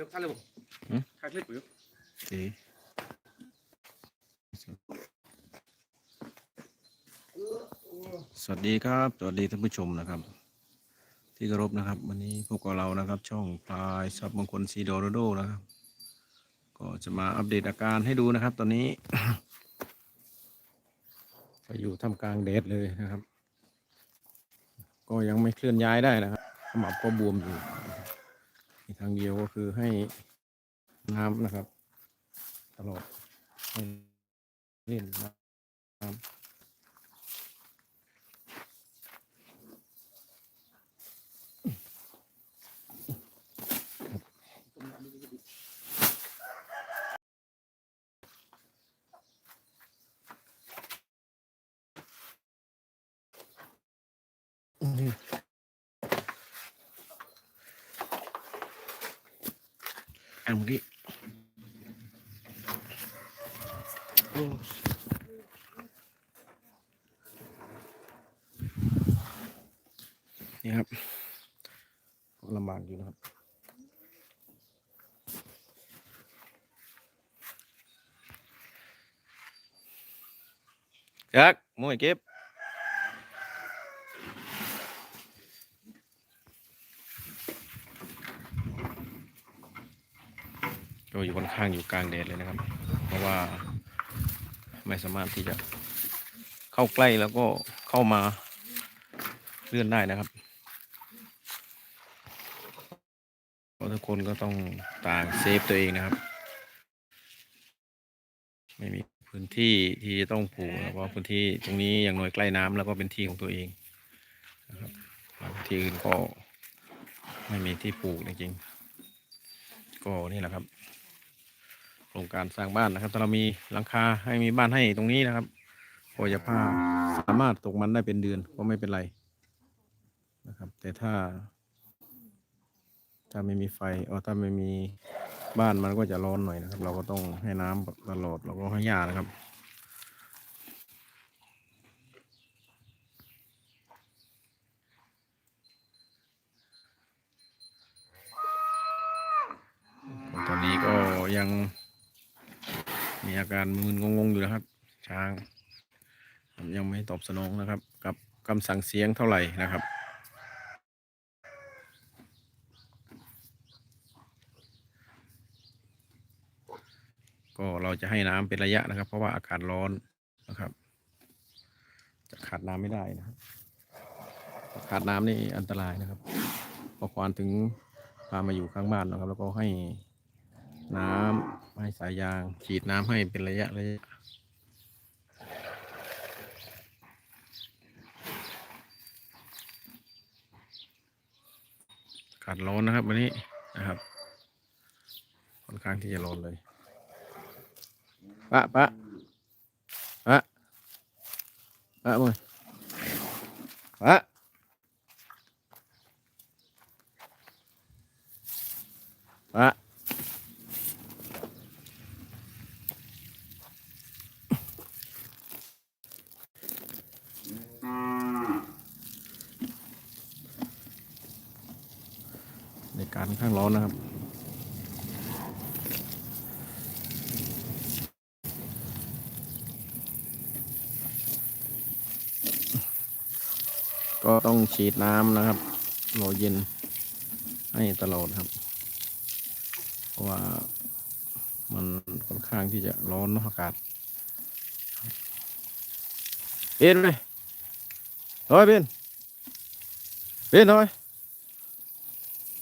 ครับท่านเลยบอกหืมถ่ายคลิปอยู่โอเคสวัสดีครับ สวัสดีท่านผู้ชมนะครับ ที่เคารพนะครับ วันนี้พวกบเรานะครับ ช่องพลายซับมงคลซีโดโรโดนะครับ ก็จะมาอัปเดตอาการให้ดูนะครับ ตอนนี้ก็อยู่ท่ามกลางแดดเลยนะครับ ก็ยังไม่เคลื่อนย้ายได้นะครับขมับก็บวมอยู่มี ทางเดียวก็คือให้น้ำนะครับ ตลอดเล่นน้ำ เมื่อกี้โอ้นี่ครับก็ลำบากอยู่นะครับจักมวยเก็บ ก็อยู่ค่อนข้างอยู่กลางแดดเลยนะครับ เพราะว่าไม่สามารถที่จะเข้าใกล้แล้วก็เข้ามาเลื่อนได้นะครับเพราะทุกคนก็ต้องต่างเซฟตัวเองนะครับ ไม่มีพื้นที่ที่จะต้องปลูกเพราะพื้นที่ตรงนี้อย่างน้อยใกล้น้ำแล้วก็เป็นที่ของตัวเองนะครับที่อื่นก็ไม่มีที่ปลูกจริงๆก็นี่แหละครับ โครงการสร้างบ้านนะครับ ถ้าเรามีหลังคาให้มีบ้านให้ตรงนี้นะครับพอจะผ้าสามารถตกมันได้เป็นเดือนก็ไม่เป็นไรนะครับ แต่ถ้า ถ้าไม่มีไฟเออถ้าไม่มีบ้านมันก็จะร้อนหน่อยนะครับ เราก็ต้องให้น้ำตลอดเราก็ให้หญ้านะครับ ตอนนี้ก็ยังมีอา การมึนงงๆอยู่นะครับ ช้างยังไม่ตอบสนองนะครับ กับคำสั่งเสียงเท่าไหร่นะครับก็เราจะให้น้ำเป็นระยะนะครับ เพราะว่าอากาศร้อนนะครับ จะขาดน้ำไม่ได้นะครับ ขาดน้ำนี่อันตรายนะครับ พอควานถึงพามาอยู่ข้างบ้านนะครับ แล้วก็ให้ น้ำให้สายยาง ฉีดน้ำให้เป็นระยะระยะอากาศร้อนนะครับ วันนี้นะครับค่อนข้างที่จะร้อนเลยปะปะปะปะมึงปะปะในการข้างร้อนนะครับ ก็ต้อง ฉีดน้ำนะครับโลเย็นให้ตลอดครับ เพราะว่ามันค่อนข้างที่จะร้อนนอะอากาศเอ็นเลยเฮ้ยเป็นเป็นหน่อย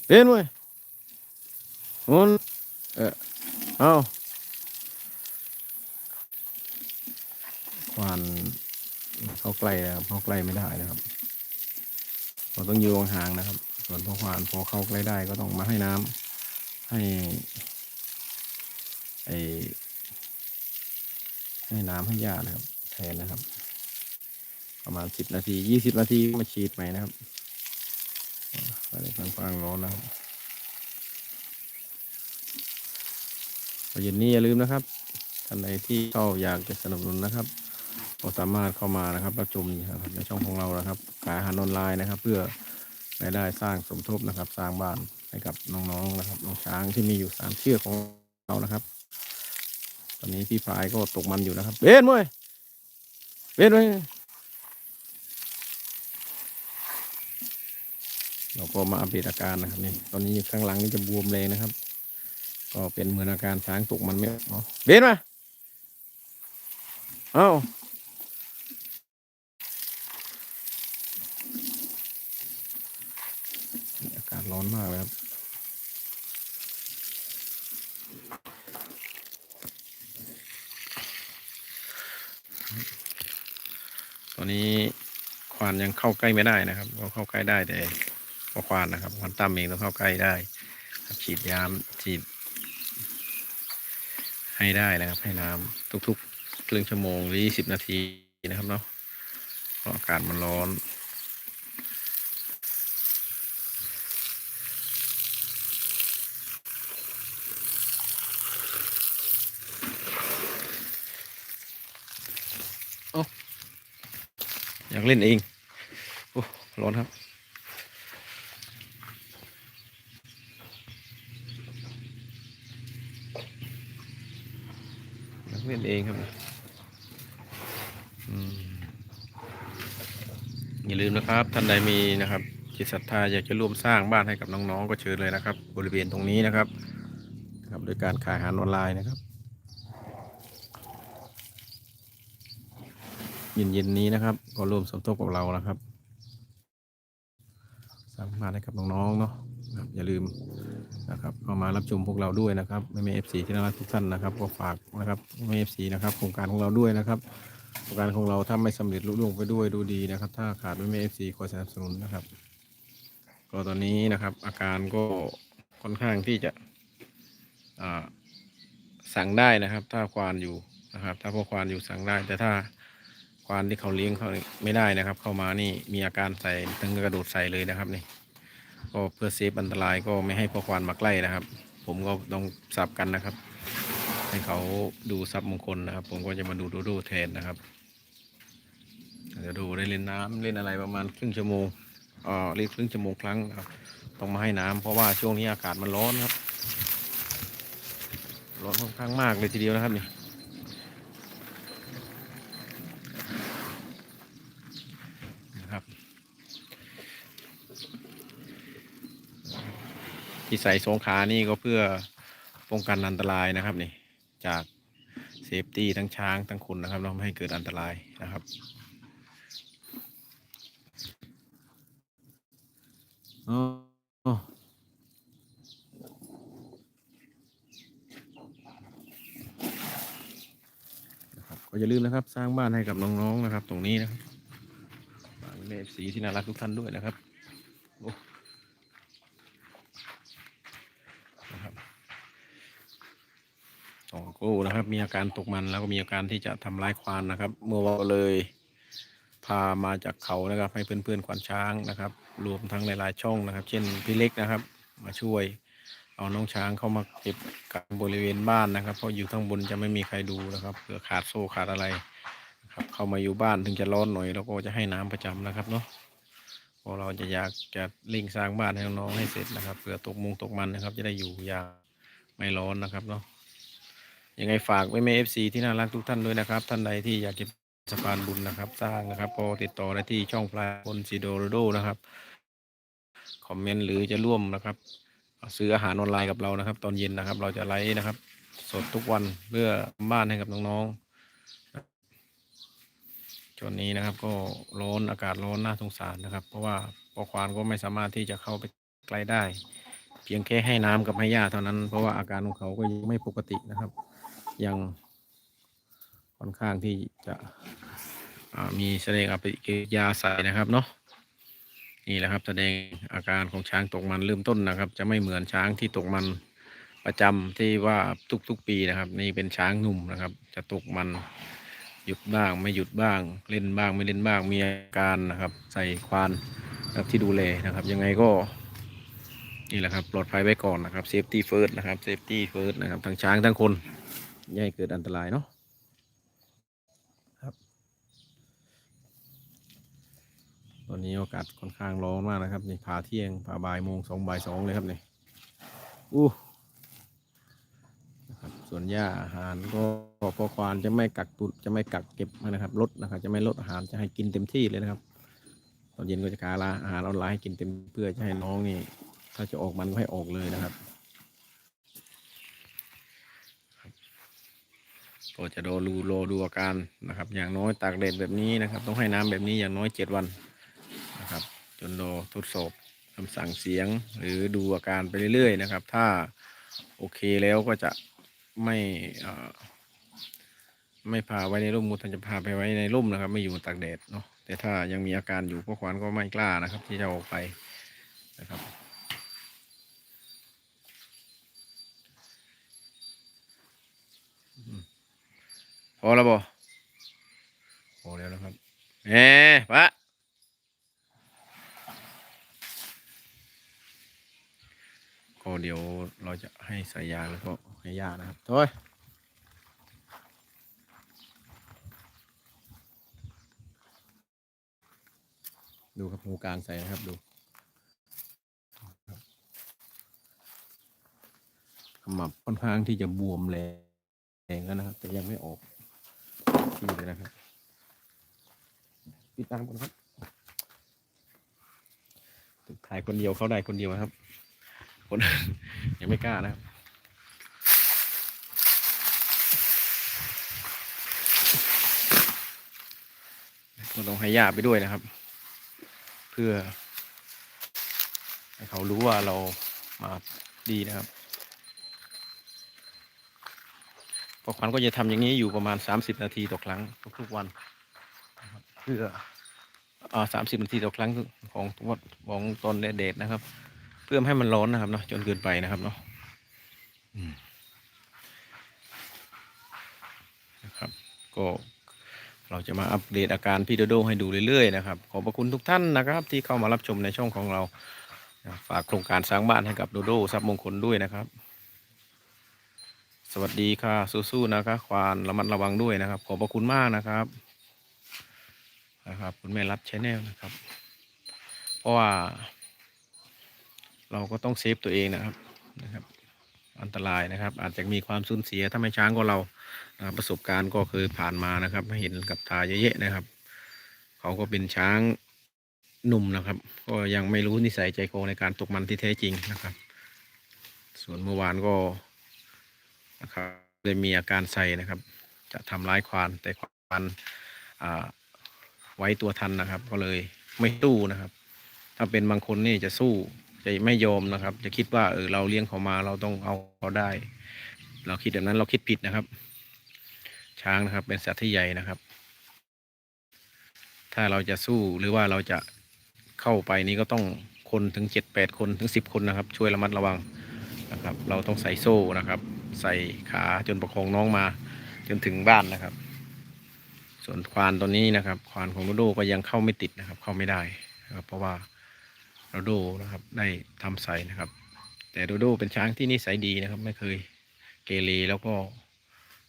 เป็นเว้ยมุนเออเอาควันเข้าใกล้นะครับเข้าใกล้ไม่ได้นะครับ เราต้องยู่ห่างนะครับ ส่วนพอควานพอเข้าใกล้ได้ก็ต้องมาให้น้ำให้ไอให้น้ำให้ยานะครับ แทนนะครับ ประมาณสิบนาทียี่สิบนาทีมาฉีดใหม่นะครับไปเลยค่อนข้างร้อนนะครับพอเย็นนี้อย่าลืมนะครับท่านใดที่เข้าอยากจะสนับสนุนนะครับ ก็สามารถเข้ามานะครับรับชมนะครับในช่องของเรานะครับขายอาหารออนไลน์นะครับ เพื่อรายได้สร้างสมทบนะครับ สร้างบ้านให้กับน้องๆนะครับน้องช้างที่มีอยู่สามเชือกของเรานะครับ ตอนนี้พี่พายก็ตกมันอยู่นะครับเบนมวยเบนมวยเราก็มาอัปเดตอาการนะครับนี่ตอนนี้ข้างหลังนี่จะบวมเลยนะครับ ก็เป็นเหมือนอาการช้างตกมันไม่เนาะเบนมาเอ้า อนมากเลยครับตอนนี้ควานยังเข้าใกล้ไม่ได้นะครับก็เข้าใกล้ได้แต่พอควานนะครับควานตั้มเองต้องเข้าใกล้ได้ฉีดยามฉีด ให้ได้นะครับ ให้น้ำทุกๆครึ่งชั่วโมงหรือยี่สิบนาทีนะครับเนาะเพราะอากาศมันร้อน อยากเล่นเองโอ้ร้อนครับ อยากเล่นเองครับอย่าลืมนะครับ ท่านใดมีนะครับจิตศรัทธาอยากจะร่วมสร้างบ้านให้กับน้องๆ ก็เชิญเลยนะครับ บริเวณตรงนี้นะครับนะครับโดยการขายอาหารออนไลน์นะครับ เย็นๆนี้นะครับ ก็ร่วมสมทบกับเรานะครับสร้างบ้านให้กับน้องๆเนาะอย่าลืมนะครับเข้ามารับชมพวกเราด้วยนะครับไม่มีเอฟซีที่น่ารักทุกท่านนะครับ ก็ฝากนะครับไม่มีเอฟซีนะครับโครงการของเราด้วยนะครับโครงการของเราถ้าไม่สำเร็จลุล่วงไปด้วยดูดีนะครับ ถ้าขาดไม่มีเอฟซีคอยสนับสนุนนะครับ ก็ตอนนี้นะครับ อาการก็ค่อนข้างที่จะสั่งได้นะครับ ถ้าควานอยู่นะครับ ถ้าพวกควานอยู่สั่งได้แต่ถ้า ควานที่เขาเลี้ยงเขาไม่ได้นะครับ เข้ามานี่มีอาการใส่ตึงกระโดดใส่เลยนะครับนี่ก็เพื่อเซฟอันตรายก็ไม่ให้พวกควานมาใกล้นะครับ ผมก็ต้องสับกันนะครับ ให้เขาดูซับมงคลนะครับ ผมก็จะมาดูดูดูแทนนะครับเดี๋ยวดูได้เล่นน้ำเล่นอะไรประมาณครึ่งชั่วโมงอ่าเล่นครึ่งชั่วโมงครั้งครับ ต้องมาให้น้ำเพราะว่าช่วงนี้อากาศมันร้อนครับ ร้อนค่อนข้างมากเลยทีเดียวนะครับนี่ นะครับ ที่ใส่สงขานี่ก็เพื่อป้องกันอันตรายนะครับนี่จากเซฟตี้ทั้งช้างทั้งคนนะครับเราไม่ให้เกิดอันตรายนะครับอ๋อนะครับก็อย่าลืมนะครับสร้างบ้านให้กับน้องๆนะครับ ตรงนี้นะครับฝากแม่สีที่น่ารักทุกท่านด้วยนะครับโอ้นะครับ สองกู้นะครับ มีอาการตกมันแล้วก็มีอาการที่จะทำร้ายควานนะครับ เมื่อวานเลยพามาจากเขานะครับ ให้เพื่อนๆควานช้างนะครับ รวมทั้งหลายๆช่องนะครับ เช่นพี่เล็กนะครับ มาช่วย เอาน้องช้างเข้ามาเก็บกับบริเวณบ้านนะครับ เพราะอยู่ข้างบนจะไม่มีใครดูนะครับเผื่อขาดโซ่ขาดอะไรครับเข้ามาอยู่บ้านถึงจะร้อนหน่อยเราก็จะให้น้ำประจำนะครับเนาะพราะเราจะอยากจะเร่งสร้างบ้านให้น้องๆให้เสร็จนะครับเผื่อตกมุงตกมันนะครับ จะได้อยู่อย่างไม่ร้อนนะครับเนาะ ยังไงฝากไว้แม่เอฟซีที่น่ารักทุกท่านด้วยนะครับ ท่านใดที่อยากจะสะพานบุญนะครับ สร้างนะครับก็ติดต่อได้ที่ช่องปลายคนซีโดโรโดนะครับคอมเมนต์หรือจะร่วมนะครับ ซื้ออาหารออนไลน์กับเรานะครับ ตอนเย็นนะครับ เราจะไลฟ์นะครับ สดทุกวันเพื่อบ้านให้กับน้องๆช่วงนี้นะครับ ก็ร้อนอากาศร้อนน่าสงสารนะครับ เพราะว่าปอควานก็ไม่สามารถที่จะเข้าไปใกล้ได้ เพียงแค่ให้น้ำกับให้หญ้าเท่านั้น เพราะว่าอาการของเขาก็ยังไม่ปกตินะครับ ยังค่อนข้างที่จะมีแสดงอาปฏิกิริยาใส่นะครับเนาะนี่แหละครับแสดงอาการของช้างตกมันเริ่มต้นนะครับ จะไม่เหมือนช้างที่ตกมันประจำที่ว่าทุกๆปีนะครับ นี่เป็นช้างหนุ่มนะครับ จะตกมันหยุดบ้างไม่หยุดบ้างเล่นบ้างไม่เล่นบ้างมีอาการนะครับ ใส่ควานนะครับที่ดูแลนะครับ ยังไงก็นี่แหละครับปลอดภัยไว้ก่อนนะครับเซฟตี้เฟิร์สนะครับเซฟตี้เฟิร์สนะครับทั้งช้างทั้งคน อย่าให้เกิดอันตรายเนาะครับ ตอนนี้อากาศค่อนข้างร้อนมากนะครับนี่พาเที่ยงพาบ่ายโมงสองบ่ายสองเลยครับนี่อู้นะครับส่วนหญ้าอาหารก็พอควานจะไม่กักตุนจะไม่กักเก็บนะครับลดนะครับ จะไม่ลดอาหารจะให้กินเต็มที่เลยนะครับ ตอนเย็นก็จะกาลาอาหารออนไลน์ให้กินเต็มเพื่อจะให้น้องนี่ ถ้าจะออกมันก็ให้ออกเลยนะครับ ก็จะรอดูรอดูอาการนะครับ อย่างน้อยตากแดดแบบนี้นะครับ ต้องให้น้ำแบบนี้อย่างน้อยเจ็ดวันนะครับ จนรอทดสอบคำสั่งเสียงหรือดูอาการไปเรื่อยๆนะครับ ถ้าโอเคแล้วก็จะไม่ไม่พาไว้ในร่มมูทันจะพาไปไว้ในร่มนะครับ ไม่อยู่ตากแดดเนาะแต่ถ้ายังมีอาการอยู่พวกควานก็ไม่กล้านะครับ ที่จะออกไปนะครับ พอแล้วบ่พอแล้วนะครับเอ๊ปะก็เดี๋ยวเราจะให้ใส่ยาแล้วก็ให้ยานะครับโอยดูครับหูกลางใส่นะครับดูครับขมับค่อนข้างที่จะบวมแรงแล้วนะครับ แต่ยังไม่ออก ทีเลยนะครับติดตามกันครับถ่ายคนเดียวเขาได้คนเดียวนะครับ คนยังไม่กล้านะครับก็ต้องให้ญาไปด้วยนะครับ เพื่อ ให้เขารู้ว่าเรามาดีนะครับ พอขวัญก็จะทำอย่างนี้อยู่ประมาณ30นาทีต่อครั้งทุกๆวันนะครับเพื่ออ่าสามสิบนาทีต่อครั้งของวัดของตอนแดดนะครับ เพื่อไม่ให้มันร้อนนะครับเนาะจนเกินไปนะครับเนาะอืมนะครับ ก็เราจะมาอัปเดตอาการพี่โดโดให้ดูเรื่อยๆนะครับ ขอบพระคุณทุกท่านนะครับ ที่เข้ามารับชมในช่องของเรา ฝากโครงการสร้างบ้านให้กับโดโดทรัพย์มงคลด้วยนะครับ สวัสดีค่ะ สู้ๆนะคะควานระมัดระวังด้วยนะครับ ขอบพระคุณมากนะครับนะครับ คุณแม่รัดชแนลนะครับ เพราะว่า เราก็ต้องเซฟตัวเองนะครับนะครับ อันตรายนะครับ อาจจะมีความสูญเสียถ้าไม่ช้างก็เรานะรประสบการณ์ก็เคยผ่านมานะครับเห็นกับตาเยอะๆนะครับ เขาก็เป็นช้างหนุ่มนะครับ ก็ยังไม่รู้นิสัยใจคอในการตกมันที่แท้จริงนะครับ ส่วนเมื่อวานก็ นะครับเลยมีอาการใส่นะครับ จะทำร้ายควานแต่ควานไว้ตัวทันนะครับ ก็เลยไม่ตู้นะครับ ถ้าเป็นบางคนนี่จะสู้จะไม่ยอมนะครับ จะคิดว่าเออเราเลี้ยงเขามาเราต้องเอาเขาได้ เราคิดแบบนั้นเราคิดผิดนะครับ ช้างนะครับ เป็นสัตว์ที่ใหญ่นะครับ ถ้าเราจะสู้หรือว่าเราจะเข้าไปนี่ก็ต้องคนถึงเจ็ดแปดคนถึงสิบคนนะครับ ช่วยระมัดระวังนะครับ เราต้องใส่โซ่นะครับ ใส่ขาจนประคองน้องมา จนถึงบ้านนะครับ ส่วนควานตัวนี้นะครับ ควานของโดโดก็ยังเข้าไม่ติดนะครับ เข้าไม่ได้นะครับเพราะว่าโดโดนะครับได้ทำใส่นะครับ แต่โดโดเป็นช้างที่นิสัยดีนะครับ ไม่เคยเกเรแล้วก็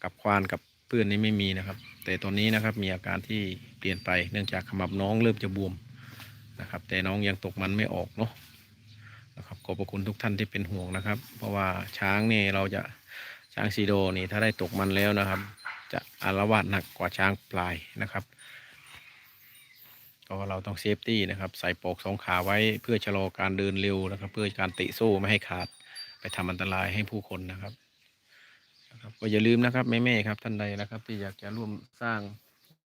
กับควานกับเพื่อนนี่ไม่มีนะครับ แต่ตอนนี้นะครับมีอาการที่เปลี่ยนไปเนื่องจากขมับน้องเริ่มจะบวมนะครับ แต่น้องยังตกมันไม่ออกเนาะนะครับขอบพระคุณทุกท่านที่เป็นห่วงนะครับ เพราะว่าช้างนี่เราจะ ช้างซีโดนี่ถ้าได้ตกมันแล้วนะครับ จะอารวาสหนักกว่าช้างปลายนะครับก็เราต้องเซฟตี้นะครับ ใส่ปอกสองขาไว้เพื่อชะลอการเดินเร็วนะครับ เพื่อการตะโซ่ไม่ให้ขาดไปทำอันตรายให้ผู้คนนะครับนะครับ ก็อย่าลืมนะครับแม่ๆครับท่านใดนะครับ ที่อยากจะร่วมสร้าง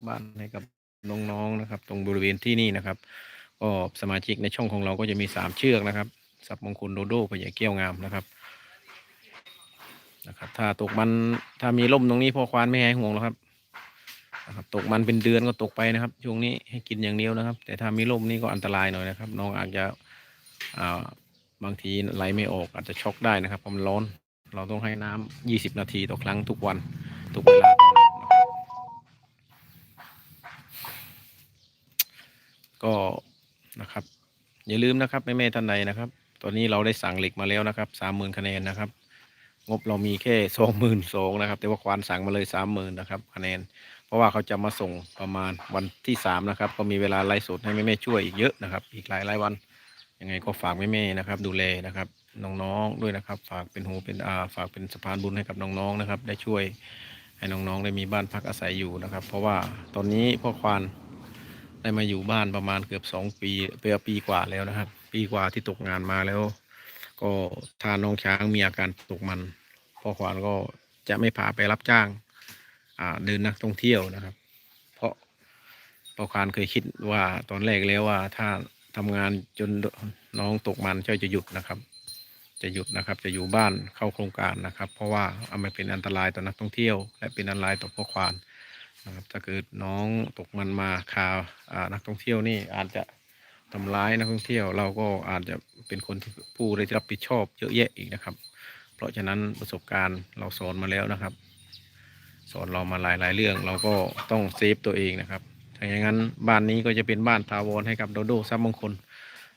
บ้านให้กับน้องๆนะครับ ตรงบริเวณที่นี่นะครับ ก็สมาชิกในช่องของเราก็จะมีสามเชือกนะครับสับมงคลโดโดพญาเกี้ยวงามนะครับ นะครับ ถ้าตกมันถ้ามีร่มตรงนี้พ่อควานไม่ให้ห่วงหรอกครับนะครับ ตกมันเป็นเดือนก็ตกไปนะครับ ช่วงนี้ให้กินอย่างเดียวนะครับ แต่ถ้ามีร่มนี่ก็อันตรายหน่อยนะครับ น้องอาจจะอ่าบางทีไหลไม่ออกอาจจะช็อกได้นะครับเพราะมันร้อน เราต้องให้น้ำยี่สิบนาทีต่อครั้งทุกวันทุกเวลาก็นะครับ อย่าลืมนะครับแม่แม่ๆท่านใดนะครับ ตอนนี้เราได้สั่งเหล็กมาแล้วนะครับสามหมื่นคะแนนนะครับ งบเรามีแค่สองหมื่นสองนะครับ แต่ว่าควานสั่งมาเลยสามหมื่นนะครับคะแนน เพราะว่าเขาจะมาส่งประมาณวันที่สามนะครับ ก็มีเวลาไล่สดให้แม่ๆช่วยอีกเยอะนะครับ อีกหลายหลายวัน ยังไงก็ฝากแม่ๆนะครับ ดูแลนะครับน้องๆด้วยนะครับ ฝากเป็นหูเป็นอาฝากเป็นสะพานบุญให้กับน้องๆนะครับ ได้ช่วยให้น้องๆได้มีบ้านพักอาศัยอยู่นะครับ เพราะว่าตอนนี้พ่อควานได้มาอยู่บ้านประมาณเกือบสองปีเปีปีกว่าแล้วนะครับ ปีกว่าที่ตกงานมาแล้ว ก็ถ้าน้องช้างมีอาการตกมันพ่อควานก็จะไม่พาไปรับจ้างอ่าเดินนักท่องเที่ยวนะครับ เพราะพ่อควานเคยคิดว่าตอนแรกแล้วว่าถ้าทำงานจนน้องตกมันเจ้าจะหยุดนะครับ จะหยุดนะครับ จะอยู่บ้านเข้าโครงการนะครับ เพราะว่าเอามันเป็นอันตรายต่อนักท่องเที่ยว และเป็นอันตรายต่อพ่อควานนะครับถ้าเกิดน้องตกมันมาคาอ่านักท่องเที่ยวนี่อาจจะ ทำร้ายนักท่องเที่ยวเราก็อาจจะเป็นคนที่ผู้ได้รับผิดชอบเยอะแยะอีกนะครับ เพราะฉะนั้นประสบการณ์เราสอนมาแล้วนะครับ สอนเรามาหลายๆเรื่องเราก็ต้องเซฟตัวเองนะครับถ้าอย่างนั้นบ้านนี้ก็จะเป็นบ้านทาวรให้กับโดโดซับมงคล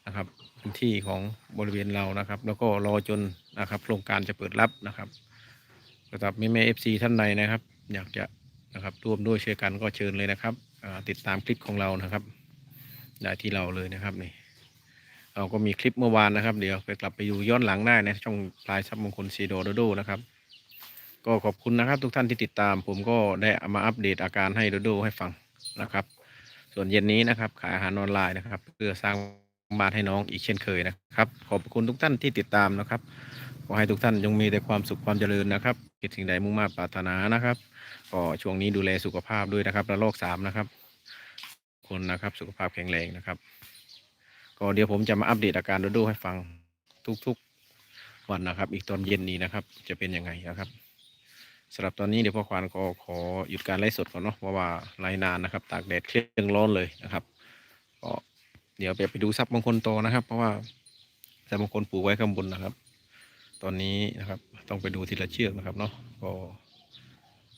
นะครับพื้นที่ของบริเวณเรานะครับ แล้วก็รอจนนะครับโครงการจะเปิดรับนะครับสำหรับแม่แม่เอฟซีท่านใดนะครับ อยากจะนะครับร่วมด้วยช่วยกันก็เชิญเลยนะครับติดตามคลิปของเรานะครับ ได้ที่เราเลยนะครับนี่เราก็มีคลิปเมื่อวานนะครับ เดี๋ยวไปกลับไปดูย้อนหลังได้นะช่องปลายซับมงคลซีโดโดโดนะครับ ก็ขอบคุณนะครับทุกท่านที่ติดตาม ผมก็ได้อมาอัปเดตอาการให้โดโดให้ฟังนะครับ ส่วนเย็นนี้นะครับ ขายอาหารออนไลน์นะครับ เพื่อสร้างบ้านให้น้องอีกเช่นเคยนะครับ ขอบคุณทุกท่านที่ติดตามนะครับขอให้ทุกท่านจงมีแต่ความสุขความเจริญนะครับคิดสิ่งใดมุ่งมา่ปรารถนานะครับก็ช่วงนี้ดูแลสุขภาพด้วยนะครับระลอกสามนะครับ คนนะครับ สุขภาพแข็งแรงนะครับ ก็เดี๋ยวผมจะมาอัปเดตอาการโดโดให้ฟังทุกๆวันนะครับ อีกตอนเย็นนี้นะครับ จะเป็นยังไงนะครับสำหรับตอนนี้เดี๋ยวพ่อควานก็ขอหยุดการไลฟ์สดก่อนเนาะเพราะว่าไลฟ์นานนะครับ ตากแดดเครื่องร้อนเลยนะครับก็เดี๋ยวไปไปดูซับมงคลโตนะครับ เพราะว่าซับมงคลปลูกไว้ข้างบนนะครับ ตอนนี้นะครับ ต้องไปดูทีละเชือกนะครับเนาะก็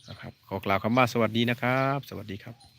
นะครับขอกล่าวคำว่าสวัสดีนะครับ สวัสดีครับ